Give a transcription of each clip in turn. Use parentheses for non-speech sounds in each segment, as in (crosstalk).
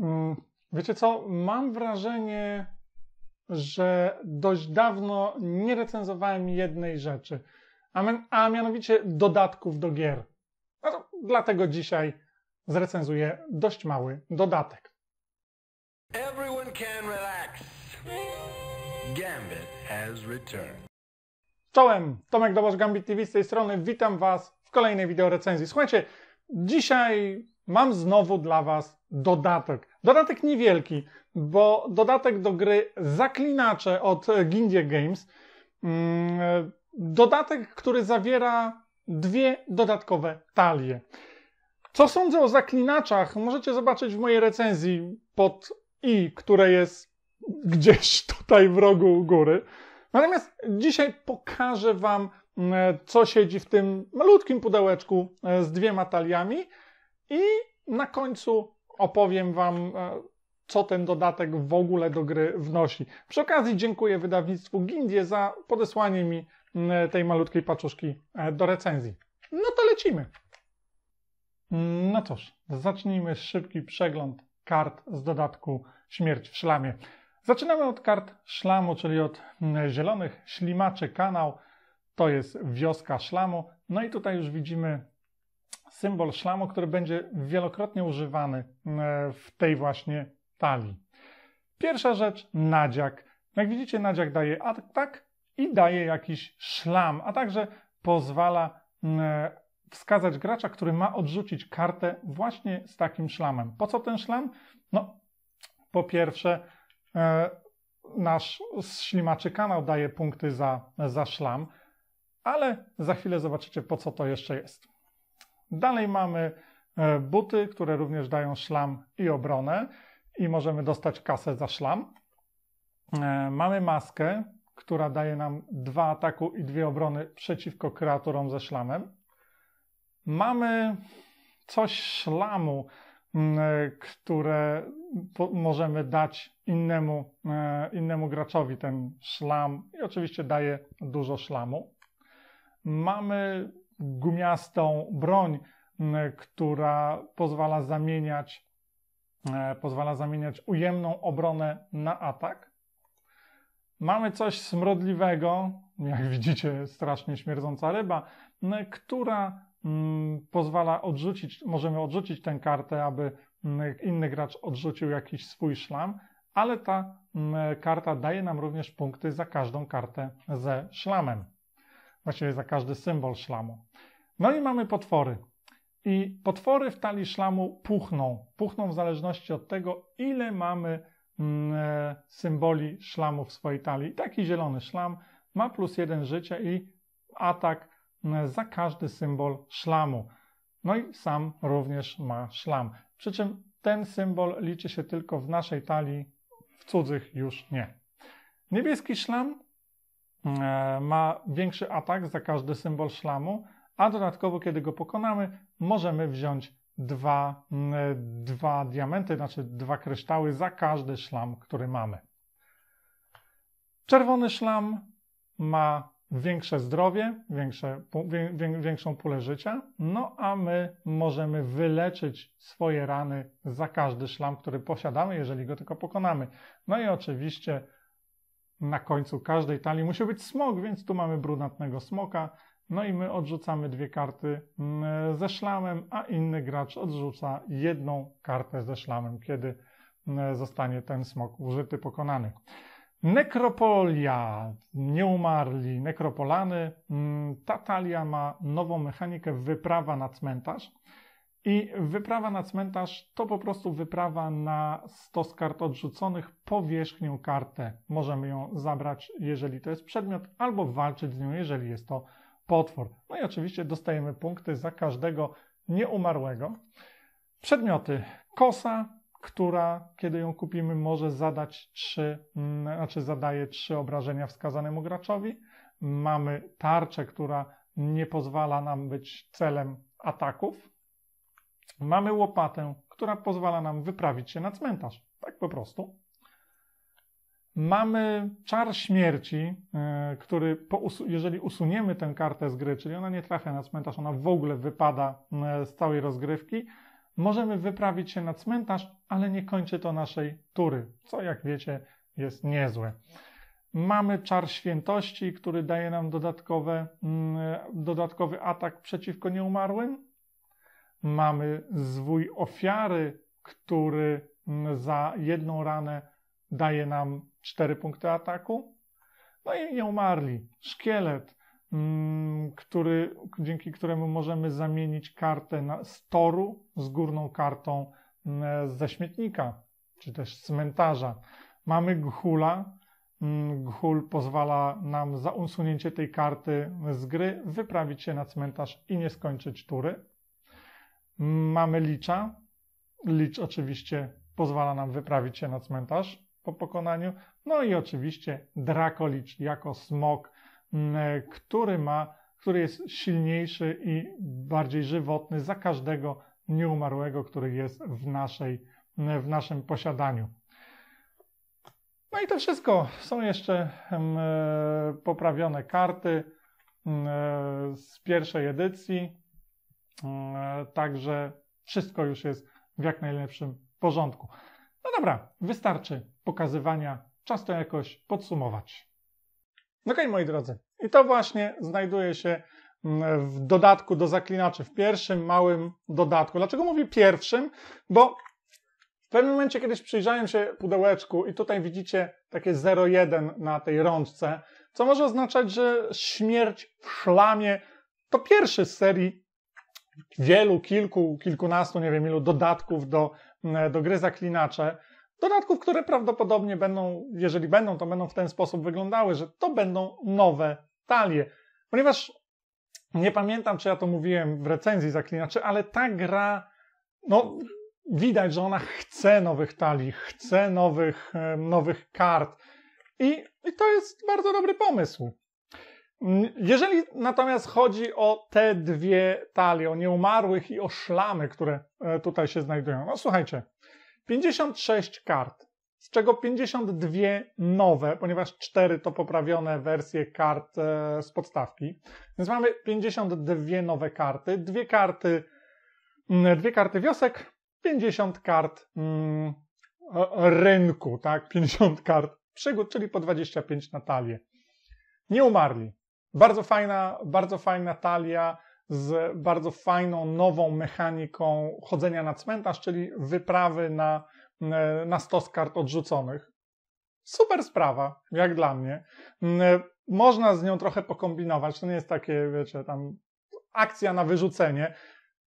Mm, wiecie co? Mam wrażenie, że dość dawno nie recenzowałem jednej rzeczy, a, mianowicie dodatków do gier. No dlatego dzisiaj zrecenzuję dość mały dodatek. Everyone can relax. Gambit has returned. Czołem, Tomek Dobosz Gambit TV z tej strony. Witam Was w kolejnej wideo recenzji. Słuchajcie, dzisiaj mam znowu dla Was dodatek. Dodatek niewielki, bo dodatek do gry Zaklinacze od Gindia Games. Mm, dodatek, który zawiera dwie dodatkowe talie. Co sądzę o zaklinaczach, możecie zobaczyć w mojej recenzji pod i, które jest gdzieś (laughs) tutaj w rogu u góry. Natomiast dzisiaj pokażę Wam, mm, co siedzi w tym malutkim pudełeczku e, z dwiema taliami i na końcu opowiem Wam, e, co ten dodatek w ogóle do gry wnosi. Przy okazji dziękuję wydawnictwu Gindie za podesłanie mi tej malutkiej paczuszki e, do recenzji. No to lecimy. No cóż, zacznijmy szybki przegląd kart z dodatku Śmierć w szlamie. Zaczynamy od kart szlamu, czyli od zielonych ślimaczy kanał. To jest wioska szlamu. No i tutaj już widzimy symbol szlamu, który będzie wielokrotnie używany mm, w tej właśnie talii. Pierwsza rzecz, nadziak. Jak widzicie, nadziak daje atak i daje jakiś szlam, a także pozwala mm, wskazać gracza, który ma odrzucić kartę właśnie z takim szlamem. Po co ten szlam? No, po pierwsze, e, nasz ślimaczy kanał daje punkty za, za szlam, ale za chwilę zobaczycie, po co to jeszcze jest. Dalej mamy e, buty, które również dają szlam i obronę i możemy dostać kasę za szlam. E, mamy maskę, która daje nam dwa ataku i dwie obrony przeciwko kreaturom ze szlamem. Mamy coś szlamu, mm, które możemy dać innemu, e, innemu graczowi ten szlam i oczywiście daje dużo szlamu. Mamy gumiastą broń, która pozwala zamieniać, e, pozwala zamieniać ujemną obronę na atak. Mamy coś smrodliwego, jak widzicie, strasznie śmierdząca ryba, która Mm, pozwala odrzucić, możemy odrzucić tę kartę, aby mm, inny gracz odrzucił jakiś swój szlam, ale ta mm, karta daje nam również punkty za każdą kartę ze szlamem. Właściwie za każdy symbol szlamu. No i mamy potwory. I potwory w talii szlamu puchną. Puchną w zależności od tego, ile mamy e, symboli szlamu w swojej talii. Taki zielony szlam ma plus jeden życia i atak za każdy symbol szlamu. No i sam również ma szlam. Przy czym ten symbol liczy się tylko w naszej talii, w cudzych już nie. Niebieski szlam ma większy atak za każdy symbol szlamu, a dodatkowo, kiedy go pokonamy, możemy wziąć dwa, dwa diamenty, znaczy dwa kryształy za każdy szlam, który mamy. Czerwony szlam ma większe zdrowie, większe, większą pulę życia, no a my możemy wyleczyć swoje rany za każdy szlam, który posiadamy, jeżeli go tylko pokonamy. No i oczywiście na końcu każdej talii musi być smok, więc tu mamy brunatnego smoka, no i my odrzucamy dwie karty mm, ze szlamem, a inny gracz odrzuca jedną kartę ze szlamem, kiedy mm, zostanie ten smok użyty, pokonany. Nekropolia, nieumarli, nekropolany. Mm, ta talia ma nową mechanikę wyprawa na cmentarz. I wyprawa na cmentarz to po prostu wyprawa na stos kart odrzuconych powierzchnią kartę. Możemy ją zabrać, jeżeli to jest przedmiot, albo walczyć z nią, jeżeli jest to potwór. No i oczywiście dostajemy punkty za każdego nieumarłego. Przedmioty. Kosa, która, kiedy ją kupimy, może zadać trzy, mm, znaczy zadaje trzy obrażenia wskazanemu graczowi. Mamy tarczę, która nie pozwala nam być celem ataków. Mamy łopatę, która pozwala nam wyprawić się na cmentarz. Tak po prostu. Mamy czar śmierci, e, który po, jeżeli usuniemy tę kartę z gry, czyli ona nie trafia na cmentarz, ona w ogóle wypada e, z całej rozgrywki, możemy wyprawić się na cmentarz, ale nie kończy to naszej tury, co jak wiecie jest niezłe. Mamy czar świętości, który daje nam dodatkowe, mm, dodatkowy atak przeciwko nieumarłym. Mamy zwój ofiary, który mm, za jedną ranę daje nam 4 punkty ataku. No i nieumarli. Szkielet, mm, który, dzięki któremu możemy zamienić kartę na, z toru z górną kartą ze śmietnika, czy też cmentarza. Mamy Ghula, Mm, Ghul pozwala nam za usunięcie tej karty z gry wyprawić się na cmentarz i nie skończyć tury. Mamy Licza. Licz oczywiście pozwala nam wyprawić się na cmentarz po pokonaniu. No i oczywiście Drakolicz jako smok, mm, który ma, który jest silniejszy i bardziej żywotny za każdego nieumarłego, który jest w, naszej, w naszym posiadaniu. No i to wszystko. Są jeszcze e, poprawione karty e, z pierwszej edycji. E, także wszystko już jest w jak najlepszym porządku. No dobra, wystarczy pokazywania. Czas to jakoś podsumować. Ok, moi drodzy. I to właśnie znajduje się w dodatku do zaklinaczy, w pierwszym małym dodatku. Dlaczego mówię pierwszym? Bo w pewnym momencie kiedyś przyjrzałem się pudełeczku i tutaj widzicie takie 0,1 na tej rączce, co może oznaczać, że śmierć w szlamie to pierwszy z serii wielu, kilku, kilkunastu, nie wiem ilu dodatków do, do gry Zaklinacze. Dodatków, które prawdopodobnie będą, jeżeli będą, to będą w ten sposób wyglądały, że to będą nowe talie. Ponieważ nie pamiętam, czy ja to mówiłem w recenzji Zaklinaczy, ale ta gra, no widać, że ona chce nowych talii, chce nowych, nowych kart. I, I to jest bardzo dobry pomysł. Jeżeli natomiast chodzi o te dwie talie, o nieumarłych i o szlamy, które e, tutaj się znajdują, no słuchajcie, 56 kart, z czego 52 nowe, ponieważ 4 to poprawione wersje kart e, z podstawki. Więc mamy 52 nowe karty, dwie karty, dwie karty wiosek, 50 kart mm, rynku, tak? 50 kart przygód, czyli po 25 na talię. Nie umarli. Bardzo fajna, bardzo fajna talia z bardzo fajną, nową mechaniką chodzenia na cmentarz, czyli wyprawy na, na stos kart odrzuconych. Super sprawa, jak dla mnie. Można z nią trochę pokombinować. To nie jest takie, wiecie, tam akcja na wyrzucenie.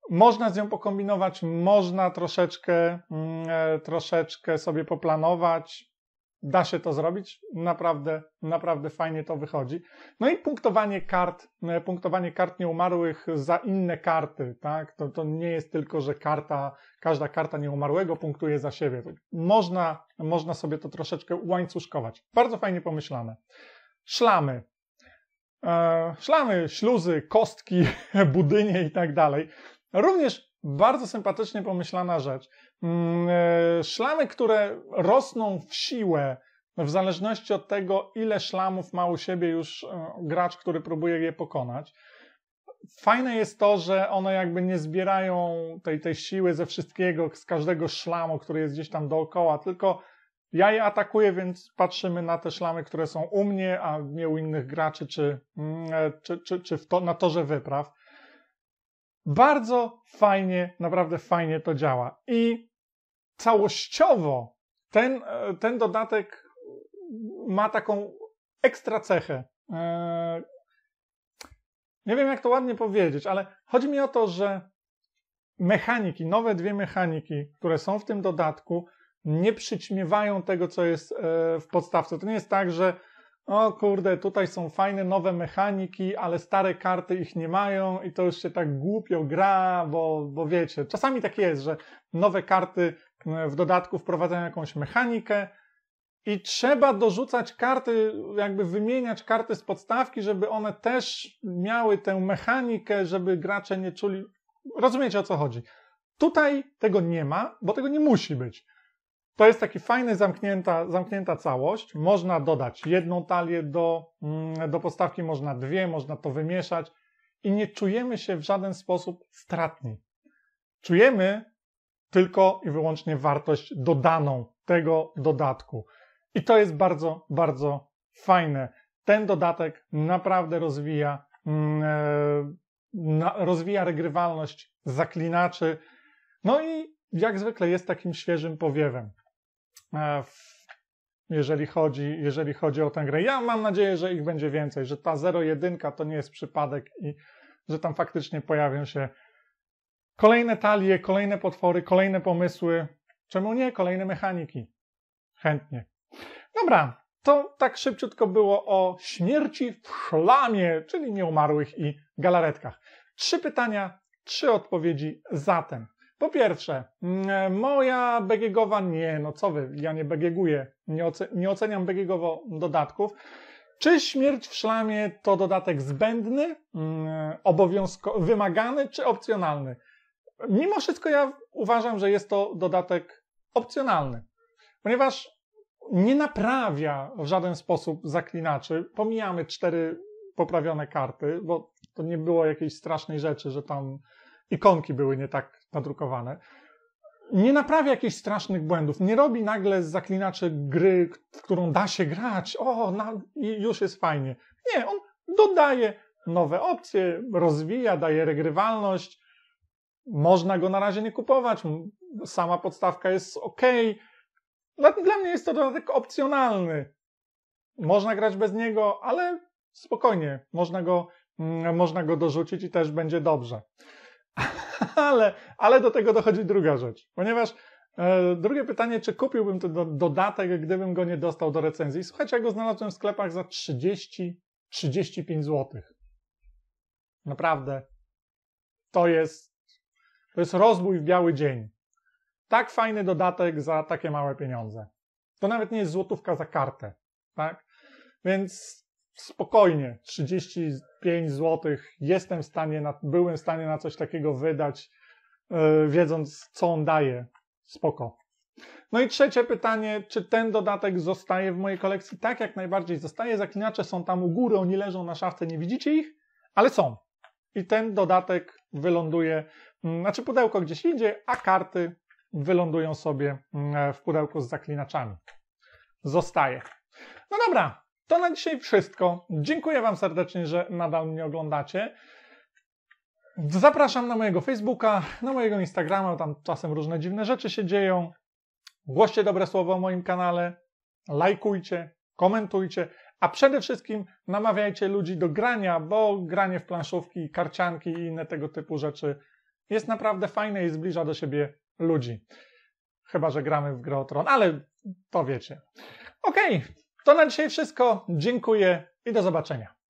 Można z nią pokombinować, można troszeczkę, mm, e, troszeczkę sobie poplanować. Da się to zrobić, naprawdę, naprawdę fajnie to wychodzi. No i punktowanie kart, e, punktowanie kart nieumarłych za inne karty, tak? To, to nie jest tylko, że karta, każda karta nieumarłego punktuje za siebie. Można, można sobie to troszeczkę ułańcuszkować. Bardzo fajnie pomyślane. Szlamy. E, szlamy, śluzy, kostki, (laughs) budynie i tak dalej. Również bardzo sympatycznie pomyślana rzecz. Mm, e, szlamy, które rosną w siłę w zależności od tego, ile szlamów ma u siebie już e, gracz, który próbuje je pokonać. Fajne jest to, że one jakby nie zbierają tej, tej siły ze wszystkiego, z każdego szlamu, który jest gdzieś tam dookoła, tylko ja je atakuję, więc patrzymy na te szlamy, które są u mnie, a nie u innych graczy, czy, mm, e, czy, czy, czy to, na torze wypraw. Bardzo fajnie, naprawdę fajnie to działa. I całościowo ten, e, ten dodatek ma taką ekstra cechę. E, nie wiem, jak to ładnie powiedzieć, ale chodzi mi o to, że mechaniki, nowe dwie mechaniki, które są w tym dodatku, nie przyćmiewają tego, co jest e, w podstawce. To nie jest tak, że o kurde, tutaj są fajne nowe mechaniki, ale stare karty ich nie mają i to już się tak głupio gra, bo, bo wiecie, czasami tak jest, że nowe karty e, w dodatku wprowadzają jakąś mechanikę i trzeba dorzucać karty, jakby wymieniać karty z podstawki, żeby one też miały tę mechanikę, żeby gracze nie czuli. Rozumiecie o co chodzi? Tutaj tego nie ma, bo tego nie musi być. To jest taki fajny, zamknięta, zamknięta całość. Można dodać jedną talię do, mm, do postawki, można dwie, można to wymieszać i nie czujemy się w żaden sposób stratni. Czujemy, tylko i wyłącznie wartość dodaną tego dodatku. I to jest bardzo, bardzo fajne. Ten dodatek naprawdę rozwija, mm, e, rozwija regrywalność zaklinaczy. No i jak zwykle jest takim świeżym powiewem. E, jeżeli chodzi, jeżeli chodzi o tę grę. Ja mam nadzieję, że ich będzie więcej, że ta 0-1 to nie jest przypadek i że tam faktycznie pojawią się kolejne talie, kolejne potwory, kolejne pomysły. Czemu nie? Kolejne mechaniki. Chętnie. Dobra, to tak szybciutko było o śmierci w szlamie, czyli nieumarłych i galaretkach. Trzy pytania, trzy odpowiedzi zatem. Po pierwsze, mm, moja BGGowa nie, no co wy, ja nie BGGuję, nie, oce, nie oceniam BGGowo dodatków. Czy śmierć w szlamie to dodatek zbędny, mm, obowiązkowy, wymagany czy opcjonalny? Mimo wszystko ja uważam, że jest to dodatek opcjonalny, ponieważ nie naprawia w żaden sposób zaklinaczy. Pomijamy cztery poprawione karty, bo to nie było jakiejś strasznej rzeczy, że tam ikonki były nie tak nadrukowane. Nie naprawia jakichś strasznych błędów, nie robi nagle z zaklinaczy gry, w którą da się grać, o, na, już jest fajnie. Nie, on dodaje nowe opcje, rozwija, daje regrywalność. Można go na razie nie kupować, sama podstawka jest ok. Dla, dla mnie jest to dodatek opcjonalny. Można grać bez niego, ale spokojnie, można go, można go dorzucić i też będzie dobrze. (laughs) ale, ale do tego dochodzi druga rzecz, ponieważ e, drugie pytanie, czy kupiłbym ten do, dodatek, gdybym go nie dostał do recenzji? Słuchajcie, ja go znalazłem w sklepach za 30-35 zł. Naprawdę. To jest, to jest rozbój w biały dzień. Tak fajny dodatek za takie małe pieniądze. To nawet nie jest złotówka za kartę, tak? Więc spokojnie 35 zł jestem w stanie, na, byłem w stanie na coś takiego wydać, yy, wiedząc co on daje. Spoko. No i trzecie pytanie, czy ten dodatek zostaje w mojej kolekcji? Tak, jak najbardziej zostaje. Zaklinacze są tam u góry, oni leżą na szafce, nie widzicie ich, ale są. I ten dodatek wyląduje, mm, znaczy pudełko gdzieś idzie, a karty wylądują sobie mm, w pudełku z zaklinaczami. Zostaje. No dobra, to na dzisiaj wszystko. Dziękuję Wam serdecznie, że nadal mnie oglądacie. Zapraszam na mojego Facebooka, na mojego Instagrama, tam czasem różne dziwne rzeczy się dzieją. Głoście dobre słowo o moim kanale, lajkujcie, komentujcie, a przede wszystkim namawiajcie ludzi do grania, bo granie w planszówki, karcianki i inne tego typu rzeczy jest naprawdę fajne i zbliża do siebie ludzi. Chyba, że gramy w grę o tron, ale to wiecie. Okej, okay. To na dzisiaj wszystko. Dziękuję i do zobaczenia.